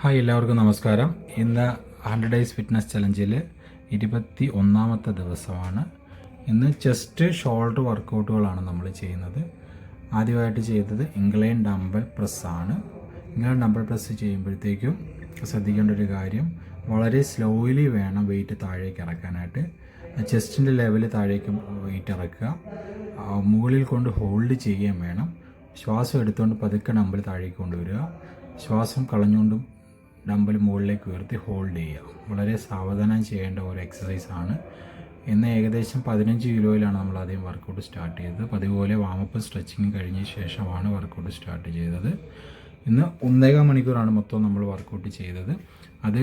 Hi എല്ലാവർക്കും നമസ്കാരം. ഇന്ന് ഹൺഡ്രഡ് ഡേയ്സ് ഫിറ്റ്നസ് ചലഞ്ചിൽ ഇരുപത്തി ഒന്നാമത്തെ ദിവസമാണ്. ഇന്ന് ചെസ്റ്റ് ഷോൾഡർ വർക്കൗട്ടുകളാണ് നമ്മൾ ചെയ്യുന്നത്. ആദ്യമായിട്ട് ചെയ്തത് ഇംഗ്ലൈൻ ഡംബൽ പ്രസ്സാണ് ഇംഗ്ലൈൻ ഡംബൽ പ്രസ് ചെയ്യുമ്പോഴത്തേക്കും ശ്രദ്ധിക്കേണ്ട ഒരു കാര്യം വളരെ സ്ലോയിലി വേണം വെയിറ്റ് താഴേക്ക് ഇറക്കാനായിട്ട്. ചെസ്റ്റിന്റെ ലെവൽ താഴേക്ക് വെയിറ്റ് ഇറക്കുക. മുകളിൽ കൊണ്ട് ഹോൾഡ് ചെയ്യുകയും വേണം. ശ്വാസം എടുത്തുകൊണ്ട് പതുക്കെ ഡമ്പൽ താഴേക്ക് കൊണ്ടുവരിക. ശ്വാസം കളഞ്ഞുകൊണ്ടും ഡമ്പൽ മുകളിലേക്ക് ഉയർത്തി ഹോൾഡ് ചെയ്യുക. വളരെ സാവധാനം ചെയ്യേണ്ട ഒരു എക്സസൈസാണ് ഇന്ന് ഏകദേശം പതിനഞ്ച് കിലോയിലാണ് നമ്മൾ ആദ്യം വർക്കൗട്ട് സ്റ്റാർട്ട് ചെയ്തത്. പതിപോലെ വാമപ്പ് സ്ട്രെച്ചിങ് കഴിഞ്ഞ ശേഷമാണ് വർക്കൗട്ട് സ്റ്റാർട്ട് ചെയ്തത്. ഇന്ന് ഒന്നേകാൽ മണിക്കൂറാണ് മൊത്തം നമ്മൾ വർക്കൗട്ട് ചെയ്തത്. അത്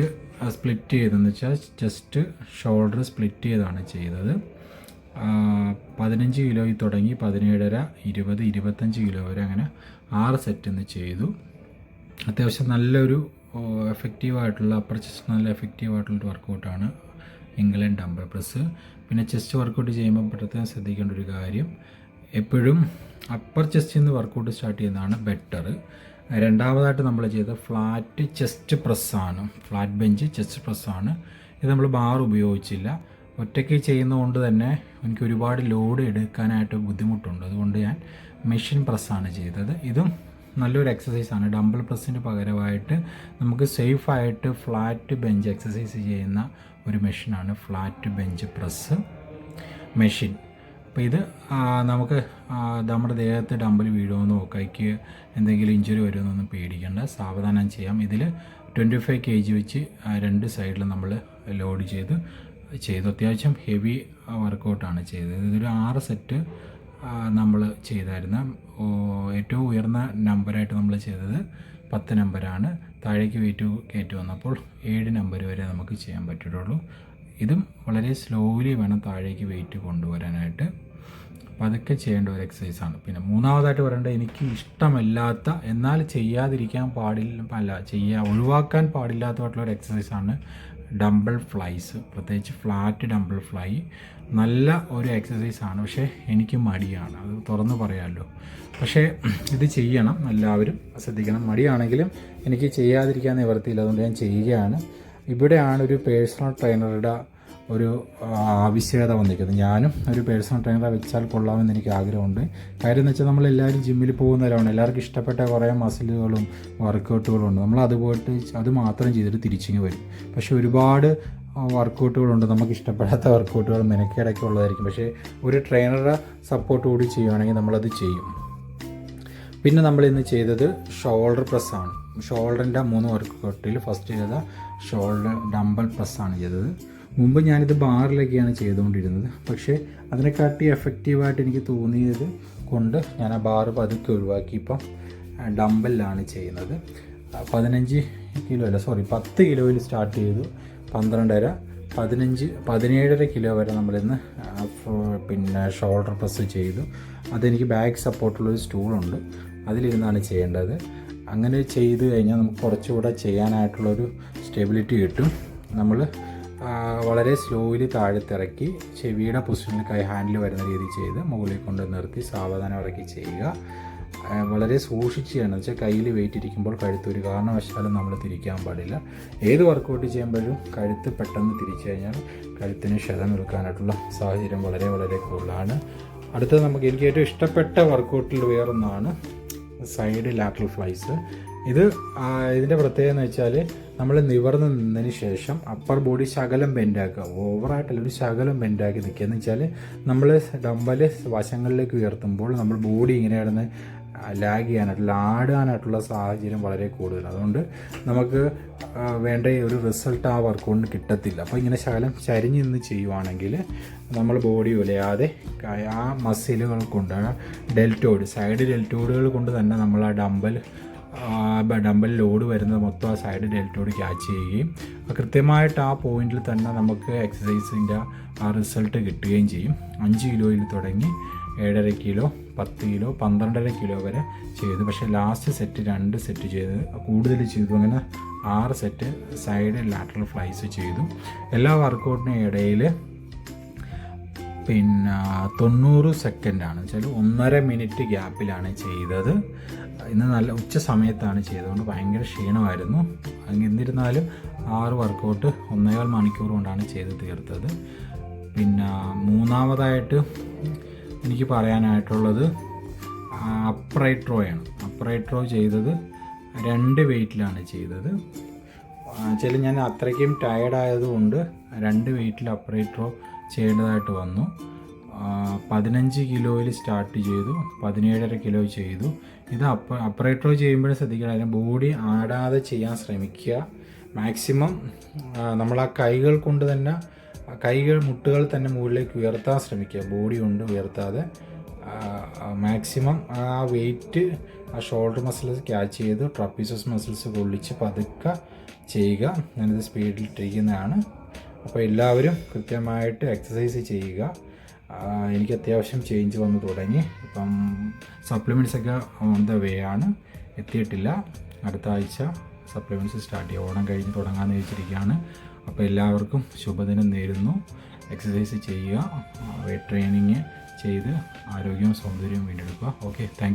സ്പ്ലിറ്റ് ചെയ്തെന്ന് വെച്ചാൽ ചെസ്റ്റ് ഷോൾഡർ സ്പ്ലിറ്റ് ചെയ്താണ് ചെയ്തത്. പതിനഞ്ച് കിലോയിൽ തുടങ്ങി പതിനേഴര ഇരുപത് ഇരുപത്തഞ്ച് കിലോ വരെ അങ്ങനെ ആറ് സെറ്റ് ഇന്ന് ചെയ്തു. അത്യാവശ്യം നല്ലൊരു എഫക്റ്റീവ് ആയിട്ടുള്ള അപ്പർ ചെസ്റ്റ് നല്ല എഫക്റ്റീവ് ആയിട്ടുള്ളൊരു വർക്കൗട്ടാണ് ഇംഗ്ലണ്ട് ഡംബൽ പ്രസ് പിന്നെ ചെസ്റ്റ് വർക്കൗട്ട് ചെയ്യുമ്പോൾ പ്രത്യേകം ശ്രദ്ധിക്കേണ്ട ഒരു കാര്യം എപ്പോഴും അപ്പർ ചെസ്റ്റിൽ നിന്ന് വർക്കൗട്ട് സ്റ്റാർട്ട് ചെയ്യുന്നതാണ് ബെറ്റർ രണ്ടാമതായിട്ട് നമ്മൾ ചെയ്ത ഫ്ലാറ്റ് ചെസ്റ്റ് പ്രസ്സാണ് ഫ്ലാറ്റ് ബെഞ്ച് ചെസ്റ്റ് പ്രസ്സാണ് ഇത് നമ്മൾ ബാർ ഉപയോഗിച്ചില്ല. ഒറ്റയ്ക്ക് ചെയ്യുന്നതുകൊണ്ട് തന്നെ എനിക്ക് ഒരുപാട് ലോഡ് എടുക്കാനായിട്ട് ബുദ്ധിമുട്ടുണ്ട്. അതുകൊണ്ട് ഞാൻ മെഷീൻ പ്രസ്സാണ് ചെയ്തത്. ഇതും നല്ലൊരു എക്സസൈസാണ് ഡംബിൾ പ്രസ്സിന് പകരമായിട്ട് നമുക്ക് സേഫായിട്ട് ഫ്ലാറ്റ് ബെഞ്ച് എക്സസൈസ് ചെയ്യുന്ന ഒരു മെഷീനാണ് ഫ്ലാറ്റ് ബെഞ്ച് പ്രസ് മെഷീൻ അപ്പോൾ ഇത് നമുക്ക് നമ്മുടെ ദേഹത്ത് ഡമ്പൽ വീഴുമെന്നോ കൈക്ക് എന്തെങ്കിലും ഇഞ്ചുറി വരുമെന്നൊന്നും പേടിക്കേണ്ട. സാവധാനം ചെയ്യാം. ഇതിൽ ട്വന്റി ഫൈവ് കെ ജി വെച്ച് രണ്ട് സൈഡിൽ നമ്മൾ ലോഡ് ചെയ്ത് ചെയ്തു. അത്യാവശ്യം ഹെവി വർക്കൗട്ടാണ് ചെയ്തത്. ഇതൊരു ആറ് സെറ്റ് നമ്മൾ ചെയ്തായിരുന്നു ഏറ്റവും ഉയർന്ന നമ്പറായിട്ട് നമ്മൾ ചെയ്തത് പത്ത് നമ്പറാണ് താഴേക്ക് വെയിറ്റ് കയറ്റി വന്നപ്പോൾ ഏഴ് നമ്പർ വരെ നമുക്ക് ചെയ്യാൻ പറ്റുള്ളൂ ഇതും വളരെ സ്ലോലി വേണം താഴേക്ക് വെയിറ്റ് കൊണ്ടുവരാനായിട്ട്. അപ്പോൾ അതൊക്കെ ചെയ്യേണ്ട ഒരു എക്സസൈസാണ് പിന്നെ മൂന്നാമതായിട്ട് പറയേണ്ടത് എനിക്ക് ഇഷ്ടമല്ലാത്ത എന്നാൽ ചെയ്യാതിരിക്കാൻ പാടില്ല അല്ല ചെയ്യാൻ ഒഴിവാക്കാൻ പാടില്ലാത്തതായിട്ടുള്ള ഒരു എക്സസൈസാണ് ഡംബിൾ ഫ്ലൈസ് പ്രത്യേകിച്ച് ഫ്ലാറ്റ് ഡംബിൾ ഫ്ലൈ നല്ല ഒരു എക്സസൈസാണ് പക്ഷേ എനിക്ക് മടിയാണ്. അത് തുറന്ന് പറയാമല്ലോ പക്ഷേ ഇത് ചെയ്യണം. എല്ലാവരും ശ്രദ്ധിക്കണം. മടിയാണെങ്കിലും എനിക്ക് ചെയ്യാതിരിക്കാൻ നിവർത്തിയില്ല അതുകൊണ്ട് ഞാൻ ചെയ്യുകയാണ്. ഇവിടെയാണ് ഒരു പേഴ്സണൽ ട്രെയിനറുടെ ഒരു ആവശ്യകത വന്നിരിക്കുന്നത് ഞാനും ഒരു പേഴ്സണൽ ട്രെയിനറെ വെച്ചാൽ കൊള്ളാമെന്ന് എനിക്ക് ആഗ്രഹമുണ്ട്. കാര്യം എന്ന് വെച്ചാൽ നമ്മളെല്ലാവരും ജിമ്മിൽ പോകുന്നവരാണ്. എല്ലാവർക്കും ഇഷ്ടപ്പെട്ട കുറേ മസിലുകളും വർക്കൗട്ടുകളും ഉണ്ട് നമ്മൾ അത് പോയിട്ട് അത് മാത്രം ചെയ്തിട്ട് തിരിച്ചിങ്ങ് വരും. പക്ഷേ ഒരുപാട് വർക്കൗട്ടുകളുണ്ട് നമുക്ക് ഇഷ്ടപ്പെടാത്ത വർക്കൗട്ടുകൾ മെനക്കേടൊക്കെ ഉള്ളതായിരിക്കും. പക്ഷേ ഒരു ട്രെയിനറുടെ സപ്പോർട്ട് കൂടി ചെയ്യുവാണെങ്കിൽ നമ്മളത് ചെയ്യും. പിന്നെ നമ്മൾ ഇന്ന് ചെയ്തത് ഷോൾഡർ പ്രസ്സാണ് ഷോൾഡറിന്റെ മൂന്ന് വർക്കൗട്ടിൽ ഫസ്റ്റ് ചെയ്ത ഷോൾഡർ ഡംബൽ പ്രസ്സാണ് ചെയ്തത്. മുമ്പ് ഞാനിത് ബാറിലൊക്കെയാണ് ചെയ്തുകൊണ്ടിരുന്നത്. പക്ഷേ അതിനെക്കാട്ടി എഫക്റ്റീവായിട്ട് എനിക്ക് തോന്നിയത് കൊണ്ട് ഞാൻ ആ ബാറ് പതുക്കെ ഒഴിവാക്കി ഇപ്പം ഡംബലിലാണ് ചെയ്യുന്നത്. പതിനഞ്ച് കിലോ അല്ല സോറി പത്ത് കിലോയിൽ സ്റ്റാർട്ട് ചെയ്തു. പന്ത്രണ്ടര പതിനഞ്ച് പതിനേഴര കിലോ വരെ നമ്മളിന്ന് പിന്നെ ഷോൾഡർ പ്രസ് ചെയ്തു. അതെനിക്ക് ബാക്ക് സപ്പോർട്ടുള്ളൊരു സ്റ്റൂളുണ്ട് അതിലിരുന്നാണ് ചെയ്യേണ്ടത്. അങ്ങനെ ചെയ്ത് കഴിഞ്ഞാൽ നമുക്ക് കുറച്ചുകൂടെ ചെയ്യാനായിട്ടുള്ളൊരു സ്റ്റെബിലിറ്റി കിട്ടും. നമ്മൾ വളരെ സ്ലോയിൽ താഴത്തിറക്കി ചെവിയുടെ പൊസിഷനിൽ കൈ ഹാൻഡിൽ വരുന്ന രീതി ചെയ്ത് മുകളിൽ കൊണ്ട് നിർത്തി സാവധാനം ഇറക്കി ചെയ്യുക. വളരെ സൂക്ഷിച്ച് ചെയ്യണം. വെച്ചാൽ കയ്യിൽ വെയിറ്റ് ഇരിക്കുമ്പോൾ കഴുത്ത് ഒരു കാരണവശാലും നമ്മൾ തിരിക്കാൻ പാടില്ല. ഏത് വർക്കൗട്ട് ചെയ്യുമ്പോഴും കഴുത്ത് പെട്ടെന്ന് തിരിച്ചു കഴിഞ്ഞാൽ കഴുത്തിന് ക്ഷതം നിൽക്കാനായിട്ടുള്ള സാഹചര്യം വളരെ വളരെ കൂടുതലാണ്. അടുത്തത് നമുക്ക് എനിക്ക് ഏറ്റവും ഇഷ്ടപ്പെട്ട വർക്കൗട്ടിൽ വേറൊന്നാണ് സൈഡ് ലാറ്ററൽ ഫ്ലൈസ് ഇത് ഇതിന്റെ പ്രത്യേകത എന്ന് വെച്ചാൽ നമ്മൾ നിവർന്ന് നിന്നതിന് ശേഷം അപ്പർ ബോഡി ശകലം ബെൻഡാക്കുക ഓവറായിട്ടല്ല ഒരു ശകലം ബെൻഡാക്കി നിൽക്കുക. എന്ന് വെച്ചാൽ നമ്മൾ ഡമ്പൽ വശങ്ങളിലേക്ക് ഉയർത്തുമ്പോൾ നമ്മൾ ബോഡി ഇങ്ങനെ കിടന്ന് ലാഗ് ചെയ്യാനായിട്ടുള്ള ആടാനായിട്ടുള്ള സാഹചര്യം വളരെ കൂടുതലാണ്. അതുകൊണ്ട് നമുക്ക് വേണ്ട ഒരു റിസൾട്ട് ആ വർക്കൗണ്ടിന് കിട്ടത്തില്ല. അപ്പോൾ ഇങ്ങനെ ശകലം ചരിഞ്ഞ് നിന്ന് ചെയ്യുവാണെങ്കിൽ നമ്മൾ ബോഡി ഉലയാതെ ആ മസിലുകൾ കൊണ്ട് ഡെൽറ്റോഡ് സൈഡ് ഡെൽറ്റോഡുകൾ കൊണ്ട് തന്നെ നമ്മൾ ആ ഡമ്പൽ ഡമ്പൽ ലോഡ് വരുന്നത് മൊത്തം ആ സൈഡ് ഡെൽറ്റോഡ് ക്യാച്ച് ചെയ്യുകയും കൃത്യമായിട്ട് ആ പോയിന്റിൽ തന്നെ നമുക്ക് എക്സസൈസിന്റെ ആ റിസൾട്ട് കിട്ടുകയും ചെയ്യും. അഞ്ച് കിലോയിൽ തുടങ്ങി ഏഴര കിലോ പത്ത് കിലോ പന്ത്രണ്ടര കിലോ വരെ ചെയ്തു. പക്ഷേ ലാസ്റ്റ് സെറ്റ് രണ്ട് സെറ്റ് ചെയ്ത് കൂടുതൽ ചെയ്തു അങ്ങനെ ആറ് സെറ്റ് സൈഡ് ലാറ്ററൽ ഫ്ലൈസ് ചെയ്തു. എല്ലാ വർക്കൗട്ടിനും ഇടയിൽ പിന്നെ തൊണ്ണൂറ് സെക്കൻഡാണ് വെച്ചാൽ ഒന്നര മിനിറ്റ് ഗ്യാപ്പിലാണ് ചെയ്തത്. ഇന്ന് നല്ല ഉച്ച സമയത്താണ് ചെയ്തതുകൊണ്ട് ഭയങ്കര ക്ഷീണമായിരുന്നു. എന്നിരുന്നാലും ആറ് വർക്കൗട്ട് ഒന്നേകാൽ മണിക്കൂർ കൊണ്ടാണ് ചെയ്ത് തീർത്തത്. പിന്നെ മൂന്നാമതായിട്ട് എനിക്ക് പറയാനായിട്ടുള്ളത് അപ്രൈറ്റ് റോയാണ് അപ്രൈറ്റ് റോ ചെയ്തത് രണ്ട് വെയിറ്റിലാണ് ചെയ്തത്. ചില ഞാൻ അത്രയ്ക്കും ടയർഡായതുകൊണ്ട് രണ്ട് വെയിറ്റിൽ അപ്രൈറ്റ് റോ ചെയ്യേണ്ടതായിട്ട് വന്നു. പതിനഞ്ച് കിലോയിൽ സ്റ്റാർട്ട് ചെയ്തു. പതിനേഴര കിലോ ചെയ്തു. ഇത് അപ്പ റോ ചെയ്യുമ്പോഴും ശ്രദ്ധിക്കണം. അതിന് ബോഡി ആടാതെ ചെയ്യാൻ ശ്രമിക്കുക. മാക്സിമം നമ്മൾ ആ കൈകൾ കൊണ്ട് തന്നെ കൈകൾ മുട്ടുകൾ തന്നെ മുകളിലേക്ക് ഉയർത്താൻ ശ്രമിക്കുക. ബോഡി കൊണ്ട് ഉയർത്താതെ മാക്സിമം ആ വെയിറ്റ് ആ ഷോൾഡർ മസിൽസ് ക്യാച്ച് ചെയ്ത് ട്രപ്പീസസ് മസിൽസ് കൊള്ളിച്ച് പതുക്കെ ചെയ്യുക. ഞാനിത് സ്പീഡിൽ ഇട്ടിരിക്കുന്നതാണ്. അപ്പോൾ എല്ലാവരും കൃത്യമായിട്ട് എക്സസൈസ് ചെയ്യുക. എനിക്ക് അത്യാവശ്യം ചേഞ്ച് വന്നു തുടങ്ങി. ഇപ്പം സപ്ലിമെന്റ്സ് ഒക്കെ ഓൺ ദ വേ ആണ്. എത്തിയിട്ടില്ല. അടുത്ത ആഴ്ച സപ്ലിമെന്റ്സ് സ്റ്റാർട്ട് ചെയ്യുക ഓണം കഴിഞ്ഞ് തുടങ്ങാമെന്ന് വെച്ചിരിക്കുകയാണ് അപ്പോൾ എല്ലാവർക്കും ശുഭദിനം നേരുന്നു. എക്സസൈസ് ചെയ്യുക വെയിറ്റ് ട്രെയിനിങ് ചെയ്ത് ആരോഗ്യവും സൗന്ദര്യവും വീണ്ടെടുക്കുക. Okay thank